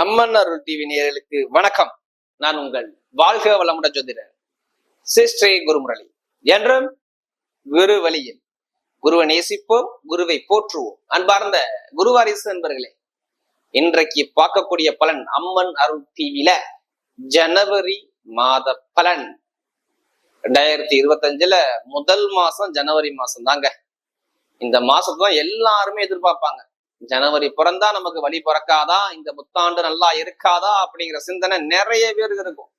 அம்மன் அருள் TV நேயர்களுக்கு வணக்கம். நான் உங்கள் வாழ்க வளமுடன் ஜோதிடர் சிஸ்ரீ குருமுரளி. என்றும் குரு வழியில் குருவை நேசிப்போம் குருவை போற்றுவோம். அன்பார்ந்த குருவாரிசு நண்பர்களே இன்றைக்கு பார்க்கக்கூடிய பலன் அம்மன் அருள் டிவில ஜனவரி மாத பலன். ரெண்டாயிரத்தி இருபத்தஞ்சுல முதல் மாசம் ஜனவரி மாசம் தாங்க இந்த மாசம் தான் எல்லாருமே எதிர்பார்ப்பாங்க. ஜனவரி பிறந்தா நமக்கு வழி பிறக்காதா? இந்த புத்தாண்டு நல்லா இருக்காதா? அப்படிங்கிற சிந்தனை நிறைய பேருக்கு இருக்கும்.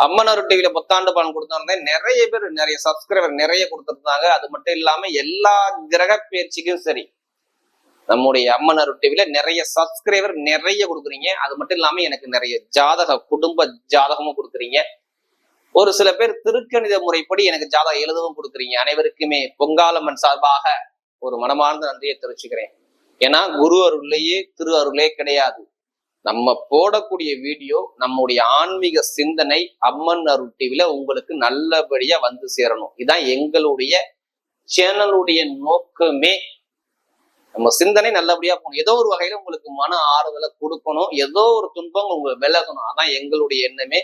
அம்மனர் டிவியில புத்தாண்டு பலன் கொடுத்திருந்தேன் நிறைய பேர் நிறைய சப்ஸ்கிரைபர் நிறைய கொடுத்துருந்தாங்க. அது மட்டும் இல்லாம எல்லா கிரக பயிற்சிக்கும் சரி. நம்முடைய அம்மனர் டிவியில நிறைய சப்ஸ்கிரைபர் நிறைய கொடுக்குறீங்க. அது மட்டும் இல்லாம எனக்கு நிறைய ஜாதக குடும்ப ஜாதகமும் கொடுக்குறீங்க. ஒரு சில பேர் திருக்கணித முறைப்படி எனக்கு ஜாதகம் எழுதவும் கொடுக்குறீங்க. அனைவருக்குமே பொங்காலம்மன் சார்பாக ஒரு மனமார்ந்த நன்றியை தெரிவிச்சுக்கிறேன். ஏன்னா குரு அருள்லையே திரு அருளே கிடையாது. நம்ம போடக்கூடிய வீடியோ நம்முடைய ஆன்மீக சிந்தனை அம்மன் அருள் டிவில உங்களுக்கு நல்லபடியா வந்து சேரணும். இதான் எங்களுடைய சேனலுடைய நோக்கமே. நம்ம சிந்தனை நல்லபடியா போகணும். ஏதோ ஒரு வகையில உங்களுக்கு மன ஆறுதலை கொடுக்கணும். ஏதோ ஒரு துன்பம் உங்களுக்கு விலகணும். அதான் எங்களுடைய எண்ணமே.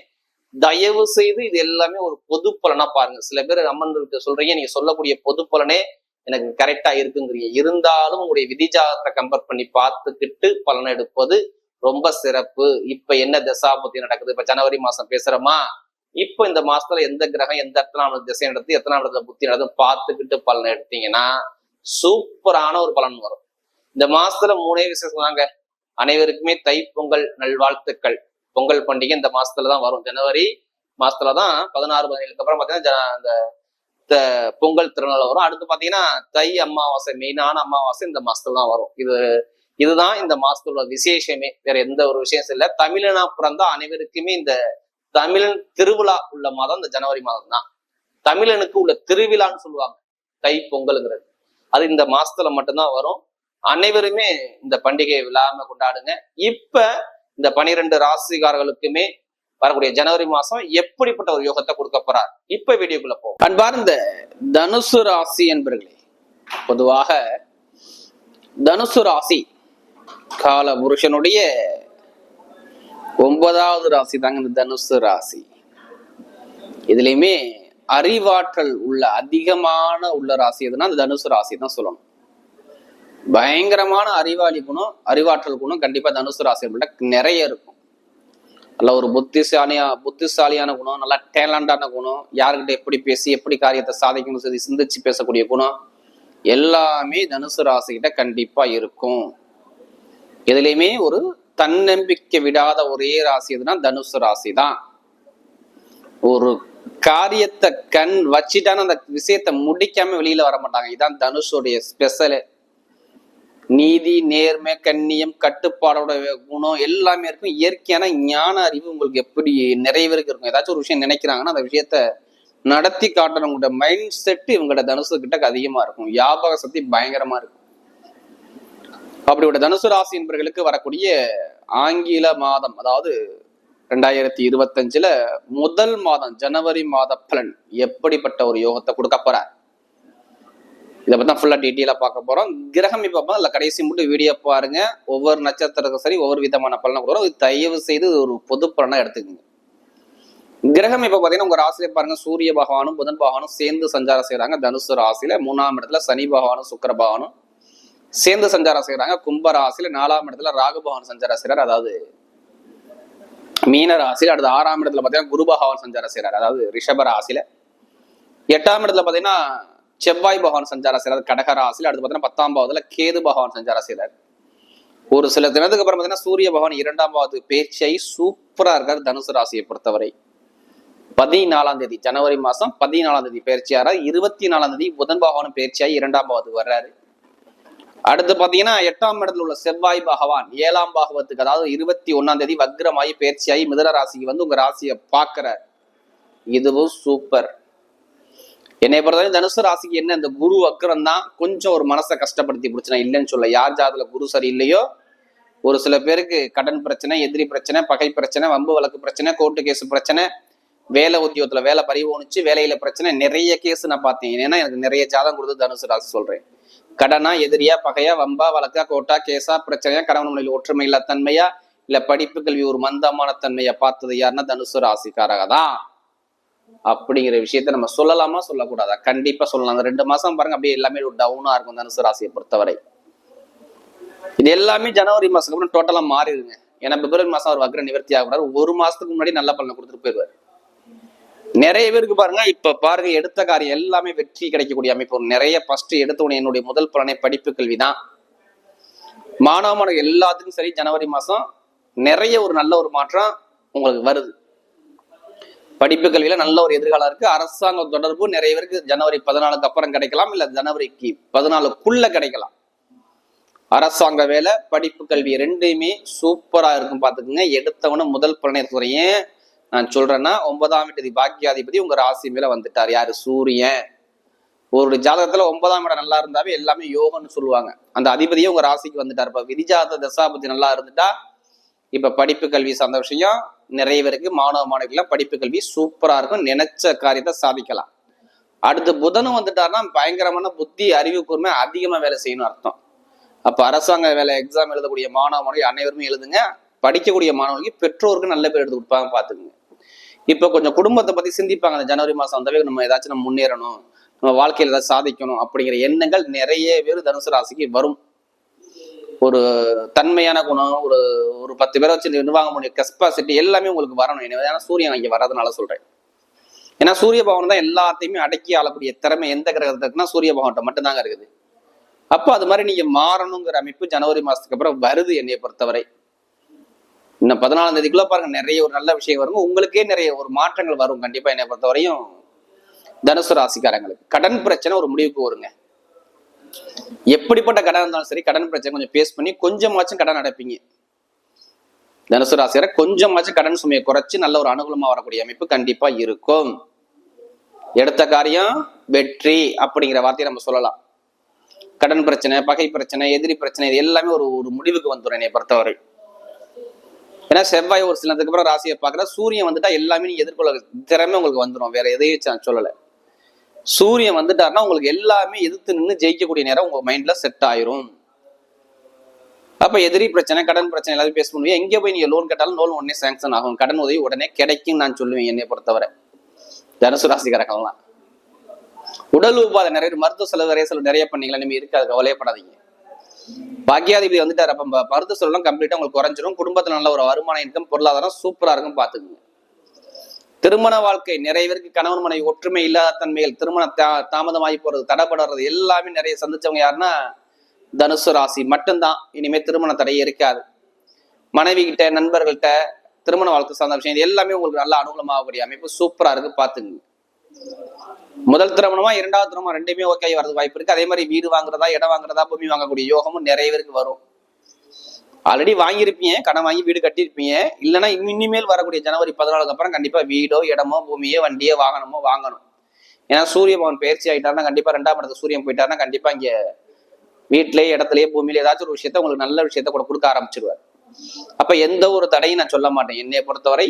தயவு செய்து இது எல்லாமே ஒரு பொது பலனா பாருங்க. சில பேர் அம்மன் சொல்றீங்க நீங்க சொல்லக்கூடிய பொது பலனே எனக்கு கரெக்டா இருக்குங்கிறீங்க இருந்தாலும் உங்களுடைய விதிஜாதத்தை கம்பேர் பண்ணி பார்த்துக்கிட்டு பலன் எடுப்பது ரொம்ப சிறப்பு. இப்ப என்ன தசாபுத்தி நடக்குது? இப்ப ஜனவரி மாசம் பேசுறோமா? இப்ப இந்த மாசத்துல எந்த கிரகம் எந்த எத்தனாம் திசை நடத்து எத்தனாம் இடத்துல புத்தி நடந்து பார்த்துக்கிட்டு பலன் எடுத்தீங்கன்னா சூப்பரான ஒரு பலன் வரும். இந்த மாசத்துல மூணே விசேஷம் தாங்க. அனைவருக்குமே தை பொங்கல் நல்வாழ்த்துக்கள். பொங்கல் பண்டிகை இந்த மாசத்துல தான் வரும். ஜனவரி மாசத்துல தான் பதினாறு பதினேழுக்கு அப்புறம் பார்த்தீங்கன்னா அந்த பொங்கல் திருநாள் வரும். அடுத்து பாத்தீங்கன்னா தை அமாவாசை மெயினான அமாவாசை இந்த மாசத்துல தான் வரும். இது இதுதான் இந்த மாசத்துல விசேஷமே. வேற எந்த ஒரு விசேஷம் இல்லை. தமிழனா பிறந்தா அனைவருக்குமே இந்த தமிழன் திருவிழா உள்ள மாதம் இந்த ஜனவரி மாதம் தான் தமிழனுக்கு உள்ள திருவிழான்னு சொல்லுவாங்க. தை பொங்கலுங்கிறது. அது இந்த மாசத்துல மட்டும்தான் வரும். அனைவருமே இந்த பண்டிகையை விழாம கொண்டாடுங்க. இப்ப இந்த பனிரெண்டு ராசிகாரர்களுக்குமே வரக்கூடிய ஜனவரி மாசம் எப்படிப்பட்ட ஒரு யோகத்தை கொடுக்க போறார்? இப்ப வீடியோக்குள்ள போ அன்பார்ந்த தனுசு ராசி என்பர்களே பொதுவாக தனுசு ராசி கால புருஷனுடைய ஒன்பதாவது ராசி தாங்க இந்த தனுசு ராசி. இதுலயுமே அறிவாற்றல் உள்ள அதிகமான உள்ள ராசி எதுனா அந்த தனுசு ராசி தான் சொல்லணும். பயங்கரமான அறிவாளி குணம் அறிவாற்றல் குணம் கண்டிப்பா தனுசு ராசி நிறைய இருக்கும். நல்ல ஒரு புத்திசாலியா புத்திசாலியான குணம் நல்லா டேலண்டான குணம் யாருக்கிட்ட எப்படி பேசி எப்படி காரியத்தை சாதிக்கணும் சொல்லி சிந்திச்சு பேசக்கூடிய குணம் எல்லாமே தனுசு ராசிக்கிட்ட கண்டிப்பா இருக்கும். எதுலையுமே ஒரு தன்னம்பிக்கை விடாத ஒரே ராசி எதுனா தனுசு ராசி தான் ஒரு காரியத்தை கண் வச்சுட்டான அந்த விஷயத்த முடிக்காம வெளியில வர மாட்டாங்க. இதுதான் தனுஷுடைய ஸ்பெஷலு நீதி நேர்மை கண்ணியம் கட்டுப்பாடோட குணம் எல்லாமே இருக்கும். இயற்கையான ஞான அறிவு உங்களுக்கு எப்படி நிறைவேறுக்கு இருக்கும் ஏதாச்சும் ஒரு விஷயம் நினைக்கிறாங்கன்னா அந்த விஷயத்த நடத்தி காட்டுறவங்களோட மைண்ட் செட் இவங்களோட தனுசு கிட்ட அதிகமா இருக்கும். ஞாபக சக்தி பயங்கரமா இருக்கும். அப்படியோட தனுசு ராசி என்பவர்களுக்கு வரக்கூடிய ஆங்கில மாதம் அதாவது ரெண்டாயிரத்தி இருபத்தஞ்சுல முதல் மாதம் ஜனவரி மாத பலன் எப்படிப்பட்ட ஒரு யோகத்தை கொடுக்க போறார்? இதை பற்றி தான் ஃபுல்லா டீட்டெயிலா பார்க்க போறோம். கிரகம் இப்ப இல்ல கடைசி மட்டும் வீடியோ பாருங்க. ஒவ்வொரு நட்சத்திரத்துக்கும் சரி ஒவ்வொரு விதமான பலனை கொடுக்குறோம். தயவு செய்து ஒரு பொது பலனா எடுத்துக்கோங்க. கிரகம் இப்ப பாத்தீங்கன்னா உங்க ராசியில பாருங்க சூரிய பகவானும் புதன் பகவானும் சேர்ந்து சஞ்சாரம் செய்யறாங்க தனுசு ராசியில மூணாம் இடத்துல சனி பகவானும் சுக்கர பகவானும் சேர்ந்து சஞ்சாரம் செய்யறாங்க கும்ப ராசியில நாலாம் இடத்துல ராகு பகவான் சஞ்சாரம் செய்யறாரு அதாவது மீன ராசியில அடுத்த ஆறாம் இடத்துல பாத்தீங்கன்னா குரு பகவான் சஞ்சாரம் செய்யறாரு அதாவது ரிஷப ராசியில. எட்டாம் இடத்துல பாத்தீங்கன்னா செவ்வாய் பகவான் சஞ்சாரம் செய்யறாரு கடகராசியில் அடுத்து பார்த்தீங்கன்னா பத்தாம் பாவத்துல கேது பகவான் சஞ்சாரம் செய்யறாரு ஒரு சில தினத்துக்கு அப்புறம் பார்த்தீங்கன்னா சூரிய பகவான் இரண்டாம் பாவது பேச்சை சூப்பரா இருக்காரு தனுசு ராசியை பொறுத்தவரை. பதினாலாம் தேதி ஜனவரி மாசம் பதினாலாம் தேதி பயிற்சியாரா இருபத்தி நாலாம் தேதி புதன் பகவானும் பயிற்சியாகி இரண்டாம் பாவது வர்றாரு. அடுத்து பாத்தீங்கன்னா எட்டாம் இடத்துல உள்ள செவ்வாய் பகவான் ஏழாம் பாகவத்துக்கு அதாவது இருபத்தி ஒன்னாம் தேதி வக்ரமாயி பயிற்சியாகி மிதன ராசிக்கு வந்து உங்க ராசியை பாக்குறார் இதுவும் சூப்பர் என்னை பொறுத்தவரை தனுசு ராசிக்கு என்ன இந்த குரு வக்கரம் தான் கொஞ்சம் ஒரு மனசை கஷ்டப்படுத்தி பிடிச்சினா இல்லைன்னு சொல்ல யார் ஜாதத்துல குரு சரி இல்லையோ ஒரு சில பேருக்கு கடன் பிரச்சனை எதிரி பிரச்சனை பகை பிரச்சனை வம்பு வழக்கு பிரச்சனை கோர்ட்டு கேஸ் பிரச்சனை வேலை உத்தியோகத்துல வேலை பறிவோணுச்சு வேலையில பிரச்சனை நிறைய கேஸ் நான் பார்த்தேன். ஏன்னா எனக்கு நிறைய ஜாதம் கொடுத்து தனுசு ராசி சொல்றேன். கடனா எதிரியா பகையா வம்பா வழக்கா கோட்டா கேஸா பிரச்சனையா கடவுள் முறையில் ஒற்றுமை இல்லா தன்மையா இல்ல படிப்பு கல்வி ஒரு மந்தமான தன்மையை பார்த்தது யாருன்னா தனுசு ராசிக்காரக தான் அப்படிங்கிற விஷயத்த நம்ம சொல்லலாமா சொல்லக்கூடாதா? கண்டிப்பா சொல்லலாம். அந்த ரெண்டு மாசம் பாருங்க அப்படியே எல்லாமே ஒரு டவுனா இருக்கும் தனுசு ராசியை பொறுத்தவரை. இது எல்லாமே ஜனவரி மாசத்துக்கு அப்புறம் டோட்டலா மாறிடுங்க. ஏன்னா பிப்ரவரி மாசம் அவர் வக்ர நிவர்த்தி ஆகக்கூடாது ஒரு மாசத்துக்கு முன்னாடி நல்ல பலனை கொடுத்துட்டு போயிடுவார். நிறைய பேருக்கு பாருங்க இப்ப பாருங்க எடுத்த காரியம் எல்லாமே வெற்றி கிடைக்கக்கூடிய அமைப்பு. நிறைய ஃபர்ஸ்ட் எடுத்த உடனே என்னுடைய முதல் பலனை படிப்பு கல்வி தான். மாணவ எல்லாத்துக்கும் சரி ஜனவரி மாசம் நிறைய ஒரு நல்ல ஒரு மாற்றம் உங்களுக்கு வருது. படிப்பு கல்வியில நல்ல ஒரு எதிர்காலம் இருக்கு. அரசாங்க தொடர்பு நிறைய பேருக்கு ஜனவரி பதினாலுக்கு அப்புறம் கிடைக்கலாம் இல்ல ஜனவரிக்கு பதினாலுக்குள்ள கிடைக்கலாம். அரசாங்க வேலை படிப்பு கல்வி ரெண்டுமே சூப்பரா இருக்கும் பாத்துக்கோங்க எடுத்தவன முதல் பலனை நான் சொல்றேன்னா ஒன்பதாம் வீட்டு பாக்கியாதிபதி உங்க ராசி மேல வந்துட்டார். யாரு? சூரியன். ஒரு ஜாதகத்துல ஒன்பதாம் இடம் நல்லா இருந்தாவே எல்லாமே யோகம்னு சொல்லுவாங்க. அந்த அதிபதியே உங்க ராசிக்கு வந்துட்டார். இப்ப விதிஜாத தசாபதி நல்லா இருந்துட்டா இப்ப படிப்பு கல்வி சார்ந்த விஷயம் நிறைய பேருக்கு மாணவ மாணவிகளாக படிப்பு கல்வி சூப்பரா இருக்கும். நினைச்ச காரியத்தை சாதிக்கலாம். அடுத்து புதனும் வந்துட்டாருன்னா பயங்கரமான புத்தி அறிவு கூர்மை அதிகமா வேலை செய்யணும் அர்த்தம். அப்ப அரசாங்க வேலை எக்ஸாம் எழுதக்கூடிய மாணவ மாணவி அனைவருமே எழுதுங்க. படிக்கக்கூடிய மாணவர்களுக்கு பெற்றோருக்கு நல்ல பேர் எடுத்து கொடுப்பாங்க பார்த்துக்குங்க. இப்ப கொஞ்சம் குடும்பத்தை பத்தி சிந்திப்பாங்க அந்த ஜனவரி மாசம் வந்தாவே நம்ம ஏதாச்சும் நம்ம முன்னேறணும் நம்ம வாழ்க்கையில ஏதாவது சாதிக்கணும் அப்படிங்கிற எண்ணங்கள் நிறைய பேர் தனுசு ராசிக்கு வரும். ஒரு தன்மையான குணம் ஒரு ஒரு பத்து பேரை வச்சு நிர்வாகம் முடிய கெஸ்பாசிட்டி எல்லாமே உங்களுக்கு வரணும். எனவே ஏன்னா சூரியன் இங்கே வர்றதுனால சொல்றேன். ஏன்னா சூரிய பகவான் தான் எல்லாத்தையுமே அடக்கி ஆளக்கூடிய திறமை எந்த கிரகத்தில் இருக்குன்னா சூரிய பகவான்கிட்ட மட்டும்தாங்க இருக்குது. அப்போ அது மாதிரி நீங்க மாறணுங்கிற அமைப்பு ஜனவரி மாசத்துக்கு அப்புறம் வருது என்னைய பொறுத்தவரை. இன்னும் பதினாலாம் தேதிக்குள்ள பாருங்க நிறைய ஒரு நல்ல விஷயம் வருங்க. உங்களுக்கே நிறைய ஒரு மாற்றங்கள் வரும். கண்டிப்பா என்னை பொறுத்தவரையும் தனுசு ராசிக்காரங்களுக்கு. கடன் பிரச்சனை ஒரு முடிவுக்கு வருங்க. எப்படிப்பட்ட கடன் இருந்தாலும் சரி கடன் பிரச்சனை கொஞ்சம் பேஸ் பண்ணி கொஞ்சமாச்சும் கடன் அடைப்பீங்க. தனுசு ராசியார கொஞ்சமாச்சும் கடன் சுமையை குறைச்சு நல்ல ஒரு அனுகூலமா வரக்கூடிய அமைப்பு கண்டிப்பா இருக்கும். எடுத்த காரியம் வெற்றி அப்படிங்கிற வார்த்தையை நம்ம சொல்லலாம். கடன் பிரச்சனை பகை பிரச்சனை எதிரி பிரச்சனை இது எல்லாமே ஒரு ஒரு முடிவுக்கு வந்துடும் என்னை பொறுத்தவரை. ஏன்னா செவ்வாய் ஒரு சிலதுக்கு அப்புறம் ராசியை பார்க்குற சூரியன் வந்துட்டா எல்லாமே நீங்க எதிர்கொள்ள திறமை உங்களுக்கு வந்துடும் வேற எதையும் சொல்லலை. சூரியன் வந்துட்டாருன்னா உங்களுக்கு எல்லாமே எதிர்த்து நின்று ஜெயிக்கக்கூடிய நேரம் உங்க மைண்ட்ல செட் ஆயிரும். அப்ப எதிரி பிரச்சனை கடன் பிரச்சனை எல்லாத்தையும் பேச முடியும். எங்க போய் நீங்க லோன் கேட்டாலும் லோன் உடனே சாங்ஷன் ஆகும். கடன் உதவி உடனே கிடைக்கும் நான் சொல்லுவேன் என்னை பொறுத்தவரை. தனுசு ராசிக்காரர்கள்லாம். உடல் உபாதை நிறைய மருத்துவ செலவு நிறைய செலவு நிறைய பண்ணீங்களா? நீங்க இருக்காது கவலையப்படாதீங்க பாக்கியாதிபதி வந்துட்டார் அப்ப மருத்துவ செலவுலாம் கம்ப்ளீட்டா உங்களுக்கு குறைஞ்சிரும். குடும்பத்துல நல்ல ஒரு வருமான இன்கம் பொருளாதாரம் சூப்பரா இருக்கும் பாத்துக்குங்க திருமண வாழ்க்கை. நிறைய பேருக்கு கணவன் மனைவி ஒற்றுமை இல்லாத தன்மைகள் திருமணம் தா- தாமதமாகி போறது தடைபடுறது எல்லாமே நிறைய சந்திச்சவங்க யாருன்னா தனுசு ராசி. மட்டும்தான். இனிமே திருமண தடை இருக்காது. மனைவி கிட்ட நண்பர்கள்ட்ட திருமண வாழ்க்கை சார்ந்த விஷயம் இது எல்லாமே உங்களுக்கு நல்ல அனுகூலமாகக்கூடிய அமைப்பு. சூப்பரா இருக்கு பாத்துங்க முதல் திருமணமா இரண்டாவது திருமணம் ரெண்டுமே ஓகே வரது வாய்ப்பு இருக்கு. அதே மாதிரி வீடு வாங்குறதா இடம் வாங்குறதா பூமி வாங்கக்கூடிய யோகமும் நிறைய பேருக்கு வரும். ஆல்ரெடி வாங்கியிருப்பீங்க கடன் வாங்கி வீடு கட்டியிருப்பீங்க. இல்லைன்னா இனிமேல் வரக்கூடிய ஜனவரி பதினாலுக்கு அப்புறம் கண்டிப்பாக வீடோ இடமோ பூமியோ வண்டியோ வாகனமோ வாங்கணும். ஏன்னா சூரிய பவன் பயிற்சி ஆயிட்டாருன்னா கண்டிப்பாக ரெண்டாம் இடத்துக்கு சூரியன் போயிட்டாருன்னா கண்டிப்பாக இங்கே வீட்டிலேயே இடத்துலயே பூமியில ஏதாச்சும் ஒரு விஷயத்த உங்களுக்கு நல்ல விஷயத்த கூட கொடுக்க ஆரம்பிச்சிருவார். அப்ப எந்த ஒரு தடையும் நான் சொல்ல மாட்டேன். என்னைய பொறுத்தவரை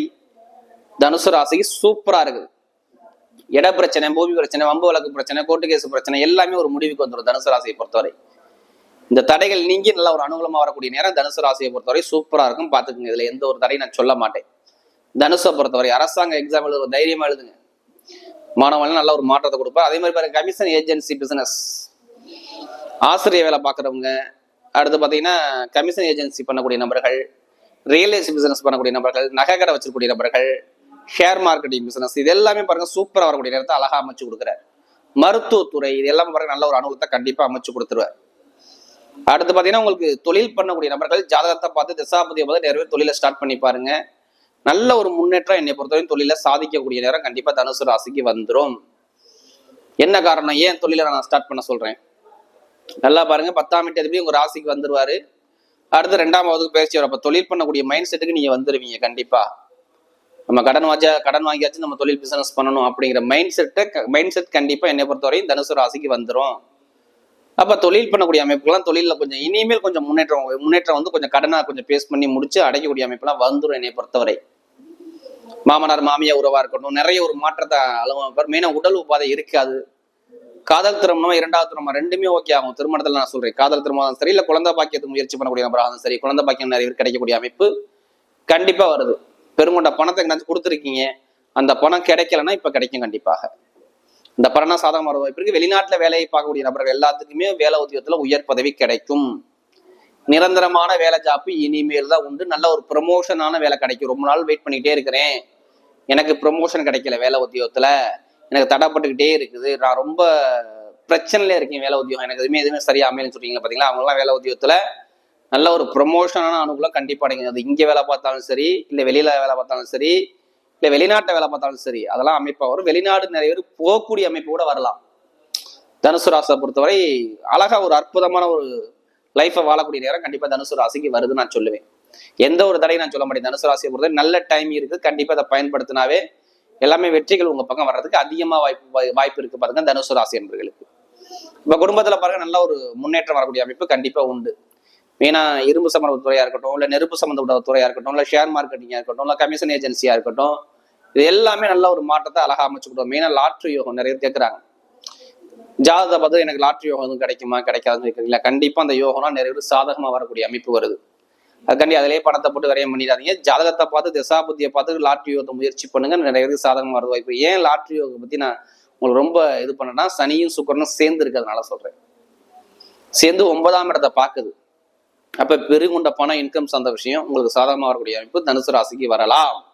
தனுசு ராசிக்கு சூப்பரா இருக்குது. இட பிரச்சனை பூமி பிரச்சனை வம்பு வழக்கு பிரச்சனை கோர்ட்டு கேஸ் பிரச்சனை எல்லாமே ஒரு முடிவுக்கு வந்துடும் தனுசு ராசியை பொறுத்தவரை. இந்த தடைகள் நீங்கி நல்ல ஒரு அனுகூலமாக வரக்கூடிய நேரம் தனுசு ராசியை பொறுத்தவரை சூப்பராக இருக்கும். பார்த்துக்குங்க. இதில் எந்த ஒரு தடையும் நான் சொல்ல மாட்டேன். தனுசை பொறுத்தவரை அரசாங்க எக்ஸாம் ஒரு தைரியமாக எழுதுங்க. மாணவர்கள் நல்ல ஒரு மாற்றத்தை கொடுப்பார் அதே மாதிரி பாருங்க கமிஷன் ஏஜென்சி பிசினஸ் ஆசிரியர் வேலை பார்க்குறவங்க அடுத்து பார்த்தீங்கன்னா கமிஷன் ஏஜென்சி பண்ணக்கூடிய நபர்கள் ரியல் எஸ்டேட் பிசினஸ் பண்ணக்கூடிய நபர்கள் நகை கடை வச்சிருக்கூடிய நபர்கள் ஷேர் மார்க்கெட்டிங் பிசினஸ் இது எல்லாமே பாருங்க சூப்பராக வரக்கூடிய நேரத்தை அழகாக அமைச்சு கொடுக்குறாரு. மருத்துவத்துறை இது எல்லாமே பாருங்க நல்ல ஒரு அனுகூலத்தை கண்டிப்பாக அமைச்சு கொடுத்துருவார். அடுத்து பார்த்தீங்கன்னா உங்களுக்கு தொழில் பண்ணக்கூடிய நபர்கள் ஜாதகத்தை பார்த்து திசாபதியை பார்த்து நிறைய தொழிலை ஸ்டார்ட் பண்ணி பாருங்க. நல்ல ஒரு முன்னேற்றம் என்னை பொறுத்தவரையும் தொழில சாதிக்கக்கூடிய நேரம் கண்டிப்பா தனுசு ராசிக்கு வந்துடும் என்ன காரணம்? ஏன் தொழிலை நான் ஸ்டார்ட் பண்ண சொல்றேன்? நல்லா பாருங்க. பத்தாம் வீட்டு அதிபதி உங்க ராசிக்கு வந்துருவாரு. அடுத்து ரெண்டாம் பேசி பயிற்சி வரும். அப்போ தொழில் பண்ணக்கூடிய மைண்ட் செட்டுக்கு நீங்க வந்துருவீங்க கண்டிப்பா. நம்ம கடன் வாஜா கடன் வாங்கியாச்சும் நம்ம தொழில் பிசினஸ் பண்ணணும் அப்படிங்கிற மைண்ட் செட்டை மைண்ட் செட் கண்டிப்பா என்னை பொறுத்தவரையும் தனுசு ராசிக்கு வந்துடும் அப்ப தொழில் பண்ணக்கூடிய அமைப்புகள்லாம் தொழில கொஞ்சம் இனிமேல் கொஞ்சம் முன்னேற்றம் முன்னேற்றம் வந்து கொஞ்சம் கடனா கொஞ்சம் பேஸ் பண்ணி முடிச்சு அடைக்கக்கூடிய அமைப்புலாம் வந்துடும் என்னை பொறுத்தவரை. மாமனார் மாமியார் உறவா இருக்கட்டும் நிறைய ஒரு மாற்றத்தை அளவு மெயினா உடல் உபாதை இருக்காது காதல் திருமணம் இரண்டாவது திருமணம் ரெண்டுமே ஓகே ஆகும். திருமணத்துல நான் சொல்றேன். காதல் திருமணம் சரி இல்ல குழந்தை பாக்கியத்துக்கு முயற்சி பண்ணக்கூடிய நபராக சரி குழந்தை பாக்கியம் நிறைய பேர் கிடைக்கக்கூடிய அமைப்பு கண்டிப்பா வருது. பெருங்கொண்ட பணத்தை எங்கேயாச்சும் கொடுத்துருக்கீங்க. அந்த பணம் கிடைக்கலன்னா இப்ப கிடைக்கும் கண்டிப்பாக. இந்த பரணா சாதகம் வர வாய்ப்பு இருக்கு வெளிநாட்டுல வேலையை பார்க்கக்கூடிய நபர்கள் எல்லாத்துக்குமே வேலை உத்தியோகத்துல உயர் பதவி கிடைக்கும். நிரந்தரமான வேலை ஜாப்பு இனிமேல் தான் உண்டு. நல்ல ஒரு ப்ரமோஷனான வேலை கிடைக்கும். ரொம்ப நாள் வெயிட் பண்ணிக்கிட்டே இருக்கிறேன். எனக்கு ப்ரமோஷன் கிடைக்கல வேலை உத்தியோகத்துல. எனக்கு தடைப்பட்டுக்கிட்டே இருக்குது. நான் ரொம்ப பிரச்சனையில இருக்கேன் வேலை உத்தியோகம். எனக்கு எதுவுமே எதுவுமே சரியா அமையலன்னு சொல்றீங்களா பாத்தீங்களா? அவங்களாம் வேலை உத்தியோகத்துல நல்ல ஒரு ப்ரொமோஷனான அனுகூலம் கண்டிப்பா கிடைக்கும் அது இங்க வேலை பார்த்தாலும் சரி இல்ல வெளியில வேலை பார்த்தாலும் சரி இல்ல வெளிநாட்டுல வேலை பார்த்தாலும் சரி அதெல்லாம் அமைப்பா வரும். வெளிநாடு நிறைய பேர் போகக்கூடிய அமைப்பு கூட வரலாம். தனுசு ராசியை பொறுத்தவரை அழகா ஒரு அற்புதமான ஒரு லைஃப்பை வாழக்கூடிய நேரம் கண்டிப்பா தனுசு ராசிக்கு வருது நான் சொல்லுவேன். எந்த ஒரு தடையும் நான் சொல்ல மாட்டேன். தனுசு ராசியை பொறுத்தவரை நல்ல டைம் இருக்கு. கண்டிப்பா அதை பயன்படுத்தினாவே எல்லாமே வெற்றிகள் உங்க பக்கம் வர்றதுக்கு அதிகமா வாய்ப்பு வாய்- வாய்ப்பு இருக்கு பாருங்க தனுசு ராசி என்பர்களுக்கு. இப்ப குடும்பத்துல பாருங்க நல்ல ஒரு முன்னேற்றம் வரக்கூடிய அமைப்பு கண்டிப்பா உண்டு. மெயினாக இரும்பு சம்பந்த துறையாக இருக்கட்டும் இல்லை நெருப்பு சம்மந்தப்பட்ட துறையாக இருக்கட்டும் இல்லை ஷேர் மார்க்கெட்டிங்காக இருக்கட்டும் இல்லை கமிஷன் ஏஜென்சியாக இருக்கட்டும் இது எல்லாமே நல்ல ஒரு மாற்றத்தை அழகா அமைச்சு கொடுக்கும். லாட்ரி யோகம் நிறைய பேர் கேட்கறாங்க ஜாதகத்தை பார்த்து எனக்கு லாட்ரி யோகம் எதுவும் கிடைக்குமா கிடைக்காதுன்னு கேட்குறீங்களா கண்டிப்பாக அந்த யோகம்லாம் நிறைய பேர் சாதகமாக வரக்கூடிய அமைப்பு வருது. அதுக்காண்டி அதிலேயே பணத்தை போட்டு விரையம் பண்ணிடாதீங்க. ஜாதகத்தை பார்த்து திசாபுத்தியை பார்த்து லாட்ரி யோகத்தை முயற்சி பண்ணுங்க. நிறைய பேருக்கு சாதகமாக வரது வாய்ப்பு. ஏன் லாட்ரி யோகம் பற்றி நான் உங்களுக்கு ரொம்ப இது பண்ணேன்னா சனியும் சுக்கரனும் சேர்ந்து இருக்கிறதுனால சொல்கிறேன் சேர்ந்து ஒன்பதாம் இடத்தை பார்க்குது. அப்ப பெருங்குண்ட பணம் இன்கம் சார்ந்த விஷயம் உங்களுக்கு சாதகமாக வரக்கூடிய அமைப்பு தனுசு ராசிக்கு வரலாம்.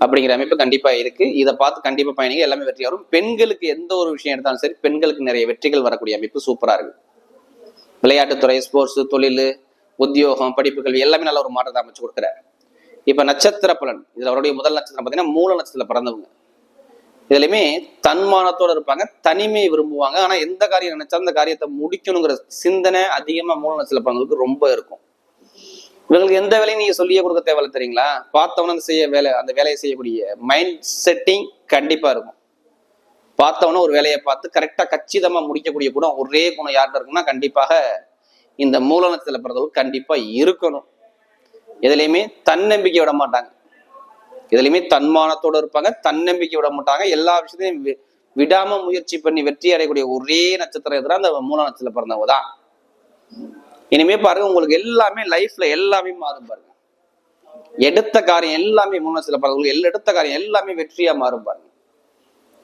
அப்படிங்கிற அமைப்பு கண்டிப்பா இருக்கு. இதை பார்த்து கண்டிப்பா பயணிங்க. எல்லாமே வெற்றி வரும். பெண்களுக்கு எந்த ஒரு விஷயம் எடுத்தாலும் சரி பெண்களுக்கு நிறைய வெற்றிகள் வரக்கூடிய அமைப்பு சூப்பரா இருக்கு. விளையாட்டுத்துறை ஸ்போர்ட்ஸ் தொழில் உத்தியோகம் படிப்பு கல்வி எல்லாமே நல்ல ஒரு மாற்றத்தை அமைச்சு கொடுக்குறாரு. இப்ப நட்சத்திர பலன். இதுல அவருடைய முதல் நட்சத்திரம் பார்த்தீங்கன்னா மூல நட்சத்திரம் பிறந்தவங்க. இதுலையுமே தன்மானத்தோட இருப்பாங்க தனிமையை விரும்புவாங்க. ஆனா எந்த காரியம் நினைச்சா அந்த காரியத்தை முடிக்கணுங்கிற சிந்தனை அதிகமா மூல சில பிறந்தவங்களுக்கு ரொம்ப இருக்கும். இவங்களுக்கு எந்த வேலையும் நீங்க சொல்லியே கொடுக்க தேவையில்ல தெரியுங்களா? பார்த்தவன அந்த செய்ய வேலை அந்த வேலையை செய்யக்கூடிய மைண்ட் செட்டிங் கண்டிப்பா இருக்கும். பார்த்தவன ஒரு வேலையை பார்த்து கரெக்டா கச்சிதமா முடிக்கக்கூடிய குணம் ஒரே குணம் யார்கிட்ட இருக்குன்னா கண்டிப்பாக இந்த மூலநத்தில் பிறந்தவர்கள் கண்டிப்பா இருக்கணும். எதுலையுமே தன்னம்பிக்கை விட மாட்டாங்க. இதுலையுமே தன்மானத்தோட இருப்பாங்க தன்னம்பிக்கை விட மாட்டாங்க. எல்லா விஷயத்தையும் வி- விடாம முயற்சி பண்ணி வெற்றி அடையக்கூடிய ஒரே நட்சத்திரம் எதிராக அந்த மூல நட்சத்திரத்துல பிறந்தவங்க தான். இனிமே பாருங்க உங்களுக்கு எல்லாமே லைஃப்ல எல்லாமே மாறும் பாருங்க. எடுத்த காரியம் எல்லாமே மூல நட்சத்திரம் பிறந்தவங்களுக்கு உங்களுக்கு எடுத்த காரியம் எல்லாமே வெற்றியா மாறும் பாருங்க.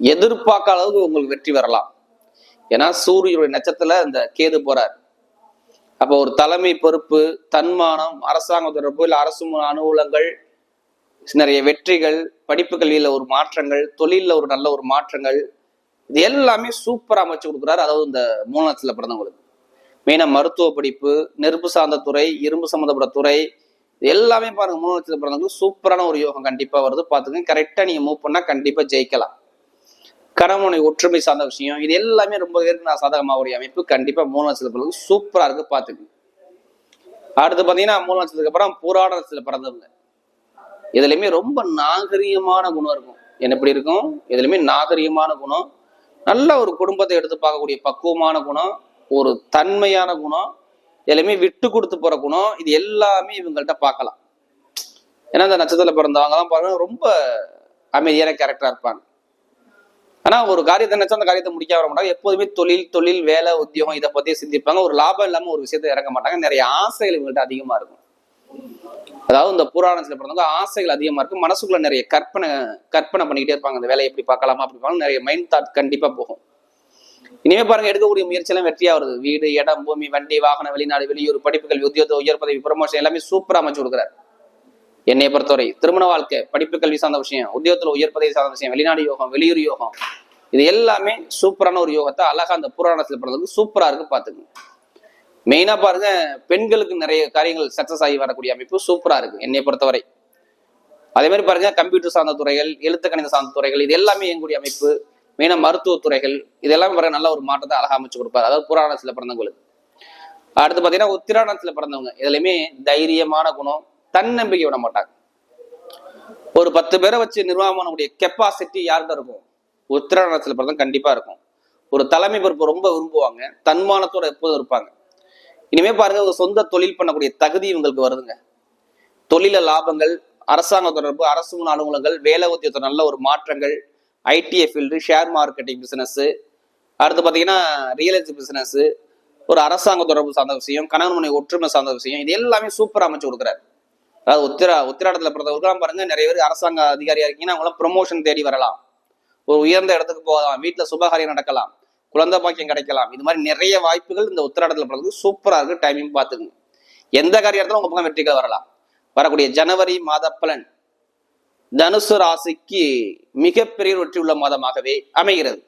எதிர்பார்க்காத அளவுக்கு உங்களுக்கு வெற்றி வரலாம். ஏன்னா சூரியனுடைய நட்சத்திரத்துல இந்த கேது போறார். அப்போ ஒரு தலைமை பொறுப்பு தன்மானம் அரசாங்க தொடர்பு இல்ல அரசு அனுகூலங்கள் நிறைய வெற்றிகள் படிப்பு கல்வியில ஒரு மாற்றங்கள் தொழிலில் ஒரு நல்ல ஒரு மாற்றங்கள் இது எல்லாமே சூப்பரா அமைச்சு கொடுக்குறாரு. அதாவது இந்த மூலத்துல பிறந்தவங்களுக்கு. மெயினா மருத்துவ படிப்பு நெருப்பு சார்ந்த துறை இரும்பு சம்மந்தப்பட்ட துறை இது எல்லாமே பாருங்க மூலத்துல பிறந்தவங்களுக்கு சூப்பரான ஒரு யோகம் கண்டிப்பா வருது. பாத்துக்கங்க கரெக்டா நீங்க மூவ் பண்ணா கண்டிப்பா ஜெயிக்கலாம். கணவனை ஒற்றுமை சார்ந்த விஷயம் இது எல்லாமே ரொம்ப பேருக்கு நான் ஒரு அமைப்பு. கண்டிப்பா மூணு லட்சத்துல பிறகு சூப்பரா இருக்கு பாத்துக்கங்க அடுத்து பாத்தீங்கன்னா மூணு லட்சத்துக்கு அப்புறம் புராண பிறந்தவங்க. இதுலயுமே ரொம்ப நாகரிகமான குணம் இருக்கும். என்ன எப்படி இருக்கும்? இதுலயுமே நாகரீகமான குணம். நல்ல ஒரு குடும்பத்தை எடுத்து பார்க்கக்கூடிய பக்குவமான குணம் ஒரு தன்மையான குணம் எல்லாமே விட்டு கொடுத்து போற குணம் இது எல்லாமே இவங்கள்ட்ட பார்க்கலாம். ஏன்னா இந்த நட்சத்திரத்தில் பிறந்தவங்க எல்லாம் பாருங்க ரொம்ப அமைதியான கேரக்டரா இருப்பாங்க. ஆனா ஒரு காரியத்தை நினைச்சா அந்த காரியத்தை முடிக்க வர மாட்டாங்க. எப்போதுமே தொழில் தொழில் வேலை உத்தியோகம் இதை பத்தியே சிந்திப்பாங்க. ஒரு லாபம் இல்லாம ஒரு விஷயத்தை இறக்க மாட்டாங்க. நிறைய ஆசைகள் இவங்கள்ட்ட அதிகமா இருக்கும். அதாவது இந்த புராணத்துல பிறந்தவங்க ஆசைகள் அதிகமாக இருக்கும் மனசுக்குள்ள நிறைய கற்பனை கற்பனை பண்ணிக்கிட்டே இருப்பாங்க. அந்த வேலையை எப்படி பார்க்கலாமா அப்படி பார்க்கலாம் நிறைய மைண்ட் தாட் கண்டிப்பாக போகும். இனிமே பாருங்க எடுக்கக்கூடிய முயற்சி எல்லாம் வெற்றியா வருது. வீடு இடம் பூமி வண்டி வாகனம் வெளிநாடு வெளியூர் படிப்புகள் உத்தியோக உயர் பதவி ப்ரமோஷன் எல்லாமே சூப்பராக அமைச்சு கொடுக்குறாரு. என்னை பொறுத்தவரை திருமண வாழ்க்கை படிப்பு கல்வி சார்ந்த விஷயம் உத்தியோகத்தில் உயர் பதவி சார்ந்த விஷயம் வெளிநாடு யோகம் வெளியூர் யோகம் இது எல்லாமே சூப்பரான ஒரு யோகத்தை அழகா அந்த புராணத்தில் பிறந்ததுக்கு சூப்பரா இருக்கு பாத்துக்கங்க மெயினா பாருங்க பெண்களுக்கு நிறைய காரியங்கள் சக்சஸ் ஆகி வரக்கூடிய அமைப்பு சூப்பரா இருக்கு என்னை பொறுத்தவரை. அதே மாதிரி பாருங்க கம்ப்யூட்டர் சார்ந்த துறைகள் எழுத்து கணித சார்ந்த துறைகள் இது எல்லாமே இயங்கக்கூடிய அமைப்பு. மெயினா மருத்துவ துறைகள் இதெல்லாம் பாருங்க நல்ல ஒரு மாற்றத்தை அழகா அமைச்சு கொடுப்பாரு. அதாவது புராணத்துல பிறந்தவங்களுக்கு. அடுத்து பாத்தீங்கன்னா உத்திராணத்துல பிறந்தவங்க இதுலயுமே தைரியமான குணம் தன்னம்பிக்கை விட மாட்டாங்க. ஒரு பத்து பேரை வச்சு நிர்வாகம் பண்ணக்கூடிய கெப்பாசிட்டி யார்கிட்ட இருக்கும்? உத்திராணத்துல பிறந்தவங்க கண்டிப்பா இருக்கும். ஒரு தலைமை பொறுப்பு ரொம்ப விரும்புவாங்க தன்மானத்தோட எப்போதும் இருப்பாங்க. இனிமே பாருங்க ஒரு சொந்த தொழில் பண்ணக்கூடிய தகுதி இவங்களுக்கு வருதுங்க. தொழில லாபங்கள் அரசாங்க தொடர்பு அரசு அலுவலகங்கள் வேலை உத்தியத்தில் நல்ல ஒரு மாற்றங்கள் ITI field share marketing business அடுத்து பார்த்தீங்கன்னா ரியல் எஸ்டேட் பிசினஸ் ஒரு அரசாங்க தொடர்பு சார்ந்த விஷயம் கணவன் மனை ஒற்றுமை சார்ந்த விஷயம் இது எல்லாமே சூப்பர் அமைச்சு கொடுக்குறாரு. அதாவது உத்திரா உத்திராடத்தில் பிறந்தவர்களாம் பாருங்க நிறைய பேர் அரசாங்க அதிகாரியா இருக்கீங்கன்னா அவங்களாம் ப்ரொமோஷன் தேடி வரலாம். ஒரு உயர்ந்த இடத்துக்கு போகலாம் வீட்டில் சுபகாரியம் நடக்கலாம். குழந்தை பாக்கியம் கிடைக்கலாம். இது மாதிரி நிறைய வாய்ப்புகள் இந்த உத்திராடத்துல பிறகு சூப்பரா இருக்கு டைமிங் பார்த்துங்க. எந்த காரியத்திலும் உங்க பக்கம் வெற்றிகள் வரலாம். வரக்கூடிய ஜனவரி மாத பலன் தனுசு ராசிக்கு மிகப்பெரிய வெற்றி உள்ள மாதமாகவே அமைகிறது.